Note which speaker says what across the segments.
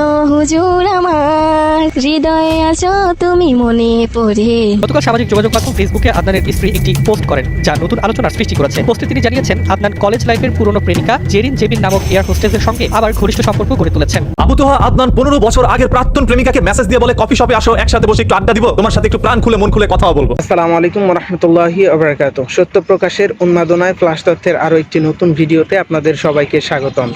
Speaker 1: প্রিয় হুজুর আমার হৃদয়ে আছো তুমি মনে পড়ে।
Speaker 2: গতকাল সামাজিক যোগাযোগ মাধ্যম ফেসবুকে আদনানের স্ত্রী একটি পোস্ট করেন যা নতুন আলোচনার সৃষ্টি করেছে। পোস্টে তিনি জানিয়েছেন আদনান কলেজ লাইফের পুরনো প্রেমিকা জেরিন জেবিন নামক এয়ার হোস্টেসের সঙ্গে আবার ঘনিষ্ঠ সম্পর্ক গড়ে তুলেছেন।
Speaker 3: আবু তোহা আদনান পনেরো বছর আগের প্রাক্তন প্রেমিকাকে মেসেজ দিয়ে বলে কফি শপে আসো একসাথে বসে একটু আড্ডা দিব তোমার সাথে একটু প্রাণ খুলে মন খুলে কথা বলব।
Speaker 4: আসসালামু আলাইকুম রহমতুল্লাহি আবরাকাত সত্য প্রকাশের উন্মাদনায় ফ্লাশ তথ্যের আরও একটি নতুন ভিডিওতে আপনাদের সবাইকে স্বাগতম।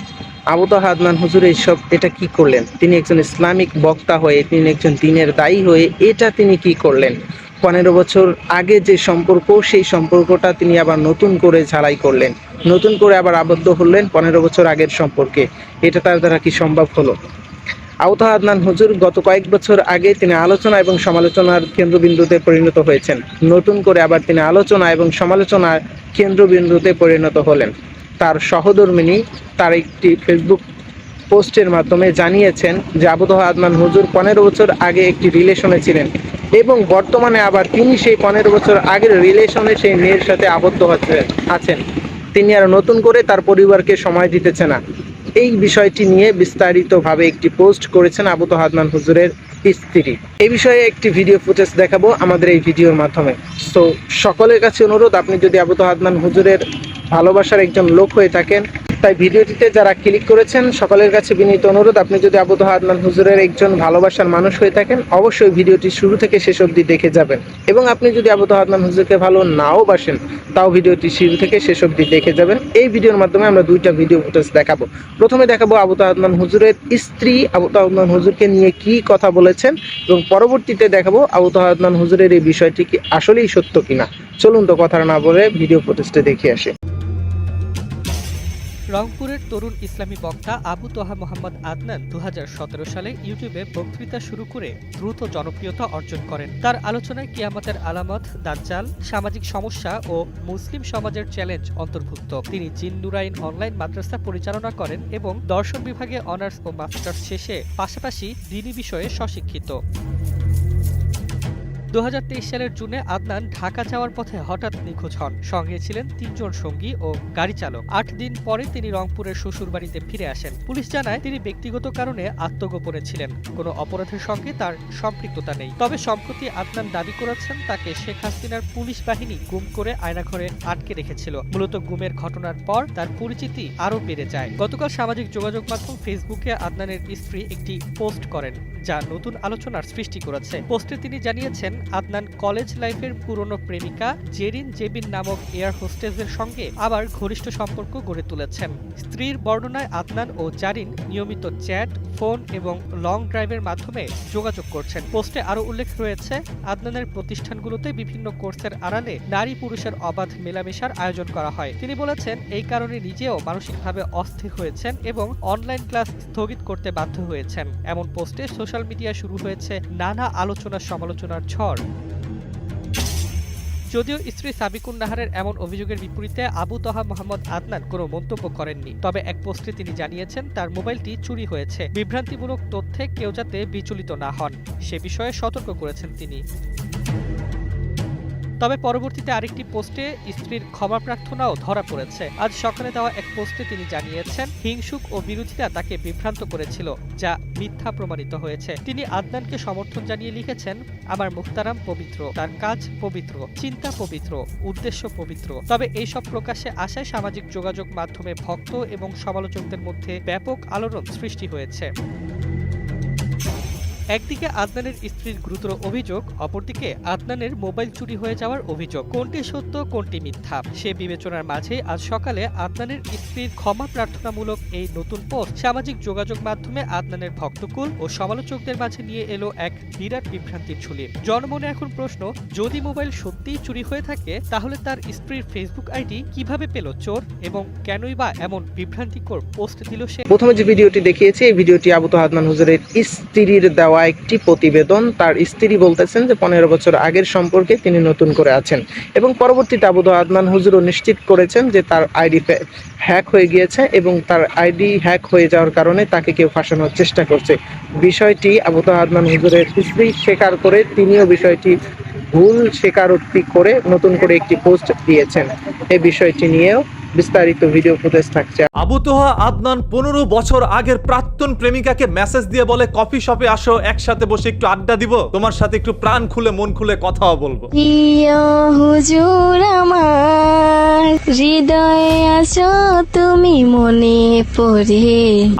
Speaker 4: আবু তাহা আদনান, হুজুর, এইসব, এটা কি করলেন? তিনি একজন ইসলামিক বক্তা হয়ে, তিনি একজন দিনের দায়ী হয়ে, এটা তিনি কি করলেন? পনেরো বছর আগে যে সম্পর্ক, সেই সম্পর্কটা তিনি আবার নতুন করে ঝালাই করলেন। নতুন করে আবার আবদ্ধ হলেন পনেরো বছর আগের সম্পর্কে। এটা তার দ্বারা কি সম্ভব হলো? আউতাহ আদনান, হুজুর, গত কয়েক বছর আগে তিনি আলোচনা এবং সমালোচনার কেন্দ্রবিন্দুতে পরিণত হয়েছেন। নতুন করে আবার তিনি আলোচনা এবং সমালোচনার কেন্দ্রবিন্দুতে পরিণত হলেন। তার সহধর্মিনী তার একটি ফেসবুক পোস্টের মাধ্যমে জানিয়েছেন যে আবুদহ আদনান হুজুর পনেরো বছর আগে একটি রিলেশনে ছিলেন এবং বর্তমানে আবার তিনি সেই পনেরো বছর আগের রিলেশনে সেই মেয়ের সাথে আবদ্ধ হচ্ছে, আছেন। তিনি আর নতুন করে তার পরিবারকে সময় দিতেছে না। এই বিষয়টি নিয়ে বিস্তারিতভাবে একটি পোস্ট করেছেন আবু তোহাদমান হুজুরের স্ত্রী। এই বিষয়ে একটি ভিডিও ফুটেজ দেখাবো আমাদের এই ভিডিওর মাধ্যমে। তো সকলের কাছে অনুরোধ, আপনি যদি আবু তোহাদমান হুজুরের ভালোবাসার একজন লোক হয়ে থাকেন। তাই ভিডিওটিতে যারা ক্লিক করেছেন, সকলের কাছে বিনীত অনুরোধ, আপনি যদি আবু আদনান হুজুরের একজন ভালোবাসার মানুষ হয়ে থাকেন, অবশ্যই ভিডিওটি শুরু থেকে শেষ অবধি দেখে যাবেন। এবং আপনি যদি আবু আদনান হুজুরকে ভালো নাও বাসেন, তাও ভিডিওটি শুরু থেকে শেষ অবধি দেখে যাবেন। এই ভিডিওর মাধ্যমে আমরা দুইটা ভিডিও ফুটেজ দেখাবো। প্রথমে দেখাবো আবু আদনান হুজুরের স্ত্রী। আবু আদনান হুজুরকে নিয়ে কি কথা বলেছেন? এবং পরবর্তীতে দেখাবো আবু তোহা আদনান হুজুরের এই বিষয়টি কি আসলেই সত্য কিনা। চলুন তো কথা না বলে ভিডিও ফুটেজটা দেখে আসে।
Speaker 2: রংপুরের তরুণ ইসলামী বক্তা আবু তোহা মোহাম্মদ আদনান দু হাজার সতেরো সালে ইউটিউবে বক্তৃতা শুরু করে দ্রুত জনপ্রিয়তা অর্জন করেন। তার আলোচনায় কিয়ামতের আলামত, দাজ্জাল, সামাজিক সমস্যা ও মুসলিম সমাজের চ্যালেঞ্জ অন্তর্ভুক্ত। তিনি জিন্নুরাইন অনলাইন মাদ্রাসা পরিচালনা করেন এবং দর্শন বিভাগে অনার্স ও মাস্টার্স শেষে পাশাপাশি দিনী বিষয়ে স্বশিক্ষিত। দু হাজার তেইশ সালের জুনে আদনান ঢাকা যাওয়ার পথে হঠাৎ নিখোঁজ হন। সঙ্গে ছিলেন তিনজন সঙ্গী ও গাড়ি চালক। আট দিন পরে তিনি রংপুরের শ্বশুর বাড়িতে ফিরে আসেন। পুলিশ জানায়, তিনি ব্যক্তিগত কারণে আত্মগোপনে ছিলেন। কোনো অপরাধের সঙ্গে তার সম্পৃক্ততা নেই। তবে সম্প্রতি আদনান দাবি করেছেন, তাকে শেখ হাসিনার পুলিশ বাহিনী গুম করে আয়নাঘরে আটকে রেখেছিল। মূলত গুমের ঘটনার পর তার পরিচিতি আরও বেড়ে যায়। গতকাল সামাজিক যোগাযোগ মাধ্যম ফেসবুকে আদনানের স্ত্রী একটি পোস্ট করেন, যা নতুন আলোচনার সৃষ্টি করেছে। পোস্টে তিনি জানিয়েছেন আদনান কলেজ লাইফের পুরনো প্রেমিকা জেরিন জেবিন নামক এয়ার হোস্টেসের সঙ্গে আবার ঘনিষ্ঠ সম্পর্ক গড়ে তুলেছেন। স্ত্রীর বর্ণনায় আদনান ও জারিন নিয়মিত চ্যাট, ফোন এবং লং ড্রাইভের মাধ্যমে যোগাযোগ করছেন। পোস্টে আরও উল্লেখ রয়েছে, আদনানের প্রতিষ্ঠানগুলোতে বিভিন্ন কোর্সের আড়ালে নারী পুরুষের অবাধ মেলামেশার আয়োজন করা হয়। তিনি বলেছেন, এই কারণে নিজেও মানসিকভাবে অস্থির হয়েছেন এবং অনলাইন ক্লাস স্থগিত করতে বাধ্য হয়েছেন। এমন পোস্টে সোশ্যাল মিডিয়া শুরু হয়েছে নানা আলোচনা সমালোচনার ঝড়। যদিও স্ত্রী সাবিকুন নাহারের এমন অভিযোগের বিপরীতে আবু তহা মোহাম্মদ আদনান কোনো মন্তব্য করেননি। তবে এক পোস্টে তিনি জানিয়েছেন, তার মোবাইলটি চুরি হয়েছে। বিভ্রান্তিমূলক তথ্যে কেউ যাতে বিচলিত না হন, সে বিষয়ে সতর্ক করেছেন তিনি। তবে পরবর্তীতে আরেকটি পোস্টে স্ত্রীর ক্ষমা প্রার্থনাও ধরা পড়েছে। আজ সকালে দেওয়া এক পোস্টে তিনি জানিয়েছেন, হিংসুক ও বিরোধীরা তাকে বিভ্রান্ত করেছিল, যা মিথ্যা প্রমাণিত হয়েছে। তিনি আদনানকে সমর্থন জানিয়ে লিখেছেন, আমার মুক্তারাম পবিত্র, তার কাজ পবিত্র, চিন্তা পবিত্র, উদ্দেশ্য পবিত্র। তবে এইসব প্রকাশে আসায় সামাজিক যোগাযোগ মাধ্যমে ভক্ত এবং সমালোচকদের মধ্যে ব্যাপক আলোড়ন সৃষ্টি হয়েছে। একদিকে আদনানের স্ত্রীর গুরুতর অভিযোগ, অপরদিকে আদনানের মোবাইল চুরি হয়ে যাওয়ার অভিযোগ। কোনটি সত্য, কোনটি মিথ্যা? সে বিবেচনার মাঝে আজ সকালে আদনানের স্ত্রীর ক্ষমা প্রার্থনামূলক এই নতুন পোস্ট সামাজিক যোগাযোগ মাধ্যমে আদনানের ভক্তকুল ও সমালোচকদের মাঝে নিয়ে এলো এক বিরাট বিভ্রান্তির ঝুলি জনমনে এখন প্রশ্ন, যদি মোবাইল সত্যিই চুরি হয়ে থাকে, তাহলে তার স্ত্রীর ফেসবুক আইডি কীভাবে পেল চোর এবং কেনই বা এমন বিভ্রান্তিকর পোস্ট দিল সে?
Speaker 4: প্রথমে যে ভিডিওটি দেখিয়েছে, এই ভিডিওটি আবু আদনান হুজুরের স্ত্রীর দেওয়া একটি প্রতিবেদন। তার স্ত্রী বলতেছেন যে, পনেরো বছর আগের সম্পর্কে তিনি নতুন করে আছেন এবং পরবর্তীতে আবু তোহাদমান হুজুরও নিশ্চিত করেছেন যে, তার আইডি হ্যাক হয়ে গিয়েছে এবং তার আইডি হ্যাক হয়ে যাওয়ার কারণে তাকে কেউ ফাঁসানোর চেষ্টা করছে। বিষয়টি আবু তোহাদমান হুজুরের স্ত্রী স্বীকার করে, তিনিও বিষয়টি ভুল স্বীকারোক্তি করে নতুন করে একটি পোস্ট দিয়েছেন। এই বিষয়টি নিয়েও বিস্তারিত ভিডিও ফুটেজ থাকছে।
Speaker 3: আবু তোহা আদনান পনেরো বছর আগের প্রাক্তন প্রেমিকাকে মেসেজ দিয়ে বলে কফি শপে আসো একসাথে বসে একটু আড্ডা দিব তোমার সাথে একটু প্রাণ খুলে মন খুলে কথাও বলব।
Speaker 1: প্রিয় হুজুর আমার হৃদয়ে আছো তুমি মনে পড়ে।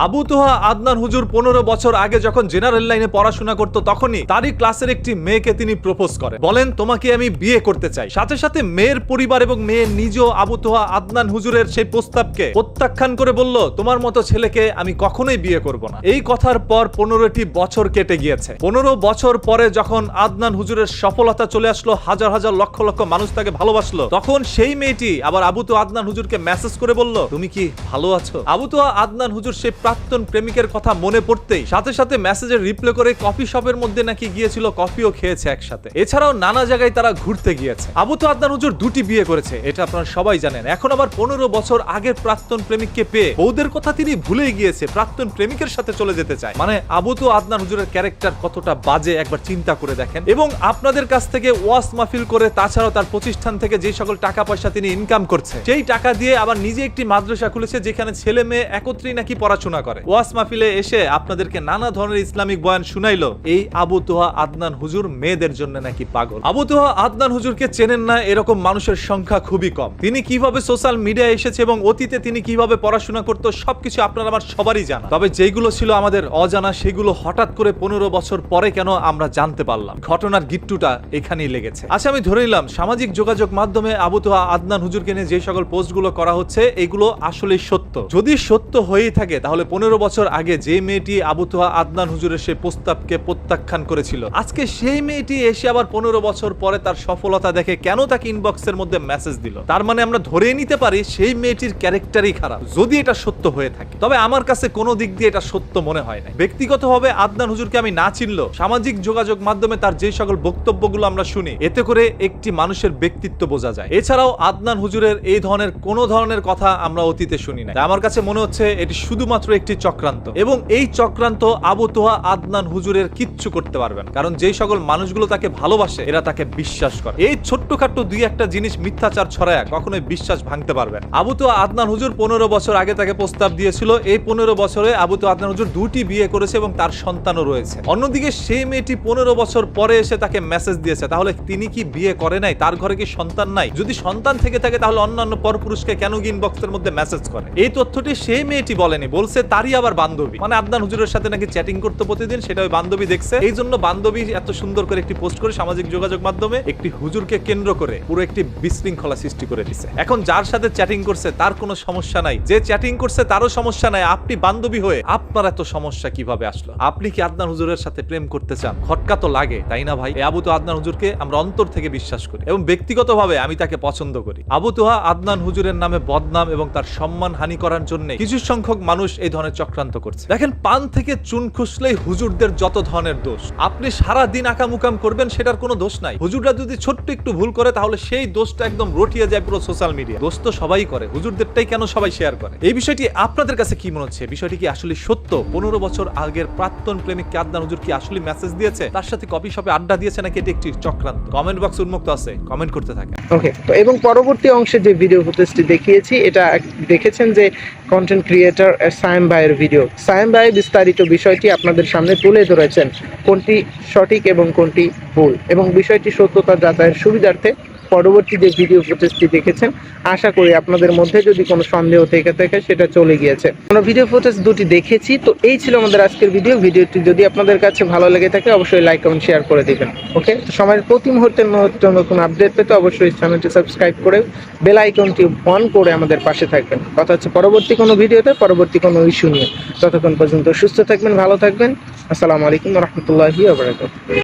Speaker 3: আবু তোহা আদনান হুজুর পনেরো বছর আগে যখন জেনারেল লাইনে পড়াশোনা করতো তখনই তারই ক্লাসের একটি মেয়েকে তিনি প্রপোজ করেন। বলেন তোমাকে আমি বিয়ে করতে চাই। সাথে সাথে মেয়ের পরিবার এবং মেয়ে নিজেও আবু তোহা আদনান হুজুরের সেই প্রস্তাবকে প্রত্যাখ্যান করে বলল, তোমার মতো ছেলেকে আমি কখনোই বিয়ে করব না। এই কথার পর পনেরোটি বছর কেটে গিয়েছে। পনেরো বছর পরে যখন আদনান হুজুরের সফলতা চলে আসলো, হাজার হাজার লক্ষ লক্ষ মানুষ তাকে ভালোবাসলো, তখন সেই মেয়েটি আবার আবু তো আদনান হুজুরকে মেসেজ করে বলল, তুমি কি ভালো আছো? আবু তো আদনান হুজুর সেই প্রাক্তন প্রেমিকের কথা মনে পড়তেই সাথে সাথে মেসেজের রিপ্লে করে কফি শপের মধ্যে নাকি গিয়েছিল কফিও খেয়েছে একসাথে। এছাড়াও নানা জায়গায় তারা ঘুরতে গিয়েছে। আবু তো আদনান হুজুর দুটি বিয়ে করেছে, এটা আপনারা সবাই জানেন। এখন আবার পনেরো বছর আগের প্রাক্তন প্রেমিককে পেয়ে বউদের কথা তিনি ভুলেই গিয়েছে, প্রাক্তন প্রেমিকের সাথে চলে যেতে চায়। মানে আবু তো আদনান হুজুরের ক্যারেক্টার কতটা বাজে একবার চিন্তা করে দেখেন। এবং আপনাদের কাছ থেকে ওয়াস মাহফিল করে তাছাড়াও তার প্রতিষ্ঠান থেকে যে সকল টাকা পয়সা তিনি ইনকাম করছে, সেই টাকা দিয়ে আবার নিজে একটি মাদ্রাসা খুলেছে যেখানে ছেলে মেয়ে একত্রেই নাকি পড়াশোনা করে। ওয়াস মাহফিলে এসে আপনাদেরকে নানা ধরনের ইসলামিক বয়ান শুনাইলো, এই আবু তোহা আদনান হুজুর মেয়েদের জন্য নাকি পাগল? আবু তোহা আদনান হুজুরকে চেনেন না, এরকম মানুষের সংখ্যা খুবই কম। তিনি কীভাবে সোশ্যাল মিডিয়া এসেছে এবং অতীতে তিনি কীভাবে পড়াশোনা করতো, সবকিছু আপনার আমার সবারই জানা। তবে যেগুলো ছিল আমাদের অজানা, সেগুলো হঠাৎ করে পনেরো বছর পরে কেন আমরা জানতে পারলাম? ঘটনার গিট্টুটা এখানেই লেগেছে। আচ্ছা আমি ধরে নিলাম, সামাজিক যোগাযোগ মাধ্যমে আবু তোহা, আদনান হুজুরকে নিয়ে যে সকল পোস্টগুলো করা হচ্ছে, এগুলো আসলে সত্য। যদি সত্য হয়েই থাকে, তাহলে পনেরো বছর আগে যে মেয়েটি আবু তোহা, আদনান হুজুরের সেই প্রস্তাবকে প্রত্যাখ্যান করেছিল, আজকে সেই মেয়েটি এসে আবার পনেরো বছর পরে তার সফলতা দেখে কেন তাকে ইনবক্সের মধ্যে মেসেজ দিল? তার মানে আমরা ধরে নিতে পারি সেই মেয়েটির ক্যারেক্টারই খারাপ। যদি এটা সত্য হয়ে থাকে, তবে আমার কাছে কোনো দিক দিয়ে এটা সত্য মনে হয় না ব্যক্তিগতভাবে আদনান হুজুরকে আমি না চিনলেও সামাজিক যোগাযোগ মাধ্যমে তার যে সকল বক্তব্যগুলো আমরা শুনি, এতে করে একটি মানুষের ব্যক্তিত্ব বোঝা যায়। এছাড়াও আদনান হুজুরের এই ধরনের কোনো ধরনের কথা আমরা অতীতে শুনি না আমার কাছে মনে হচ্ছে এটি শুধুমাত্র একটি চক্রান্ত। এবং এই চক্রান্ত আবু তোহা আদনান হুজুরের কিচ্ছু করতে পারবে না। কারণ যেই সকল মানুষগুলো তাকে ভালোবাসে, এরা তাকে বিশ্বাস করে। এই ছোট্টখাট্ট দুই একটা জিনিস মিথ্যাচার ছড়ায় কখনোই বিশ্বাস ভাঙতে পারবে না আবু তো আদনান হুজুর পনেরো বছর আগে তাকে প্রস্তাব দিয়েছিল। এই পনেরো বছরে আবু তো আদনান হুজুর দুটি বিয়ে করেছে এবং তার সন্তানও রয়েছে। অন্যদিকে সেই মেয়েটি পনেরো বছর পরে এসে তাকে মেসেজ দিয়েছে। তাহলে তিনি কি বিয়ে করে নাই? তার ঘরে কি সন্তান নাই? যদি সন্তান থেকে থাকে, তাহলে অন্যান্য পরপুরুষকে কেন ইনবক্সের মধ্যে মেসেজ করে? এই তথ্যটি সেই মেয়েটি বলেনি, বলছে তারই আবার বান্ধবী। মানে আদনান হুজুরের সাথে নাকি চ্যাটিং করতে প্রতিদিন, সেটা ওই বান্ধবী দেখছে। এই জন্য বান্ধবী এত সুন্দর করে একটি পোস্ট করে সামাজিক যোগাযোগ মাধ্যমে একটি হুজুরকে কেন্দ্র করে পুরো একটি বিশৃঙ্খলা সৃষ্টি করে দিছে। এখন যার সাথে চ্যাটিং করছে, তার কোনো সমস্যা নাই। যে চ্যাটিং করছে, তারও সমস্যা নাই। আপনি বান্ধবী হয়ে, আপনার এত সমস্যা কীভাবে আসলো? আপনি কি আদনান হুজুরের সাথে প্রেম করতে চান? খটকা তো লাগে, তাই না ভাই? আবু তো আদনান হুজুরকে আমরা অন্তর থেকে বিশ্বাস করি এবং ব্যক্তিগতভাবে আমি তাকে পছন্দ করি। আবু তোহা আদনান হুজুরের নামে বদনাম এবং তার সম্মান হানি করার জন্য কিছু সংখ্যক মানুষ এই ধরনের চক্রান্ত করছে। দেখেন, পান থেকে চুন খুসলেই হুজুরদের যত ধরনের দোষ। আপনি সারা দিন আকামুকাম করবেন, সেটার কোনো দোষ নাই। হুজুররা যদি ছোট্ট একটু ভুল করে, তাহলে সেই দোষটা একদম রটিয়ে যায় পুরো সোশ্যাল মিডিয়া দোষ তো সবাই করে, হুজুরদেরটাই কেন সবাই শেয়ার করে? এই বিষয়টি আপনাদের কাছে কি মনে হচ্ছে? বিষয়টি কি আসলে সত্য? পনেরো বছর আগের প্রাক্তন প্রেমিককে আদনান হুজুর কি আসলে মেসেজ দিয়েছে? তার সাথে কপি শপে আড্ডা দিয়েছে নাকি এটি একটি চক্রান্ত? কমেন্ট বক্স উন্মুক্ত আছে কমেন্ট করতে থাকেন।
Speaker 4: ওকে তো এবং পরবর্তী অংশে যে ভিডিও ফুটেজটি দেখিয়েছি, এটা দেখেছেন যে কন্টেন্ট ক্রিয়েটর সায়েম ভাইয়ের ভিডিও সায়েম ভাই বিস্তারিত বিষয়টি আপনাদের সামনে তুলে ধরেছেন, কোনটি সঠিক এবং কোনটি ভুল। এবং বিষয়টি সত্যতা যাচাইয়ের সুবিধার্থে পরবর্তী যে ভিডিও ফুটেজটি দেখেছেন, আশা করি আপনাদের মধ্যে যদি কোনো সন্দেহ থেকে থাকে, সেটা চলে গিয়েছে। আমরা ভিডিও ফুটেজ দুটি দেখেছি, তো এই ছিল আমাদের আজকের ভিডিও ভিডিওটি যদি আপনাদের কাছে ভালো লেগে থাকে, অবশ্যই লাইক এবং শেয়ার করে দেবেন ওকে তো সময়ের প্রতি মুহূর্তে নতুন নতুন আপডেট পেতে অবশ্যই চ্যানেলটি সাবস্ক্রাইব করে বেল আইকনটি অন করে আমাদের পাশে থাকবেন। কথা হচ্ছে পরবর্তী কোনো ভিডিওতে পরবর্তী কোনো ইস্যু নিয়ে। ততক্ষণ পর্যন্ত সুস্থ থাকবেন, ভালো থাকবেন। আসসালামু আলাইকুম রহমতুল্লাহি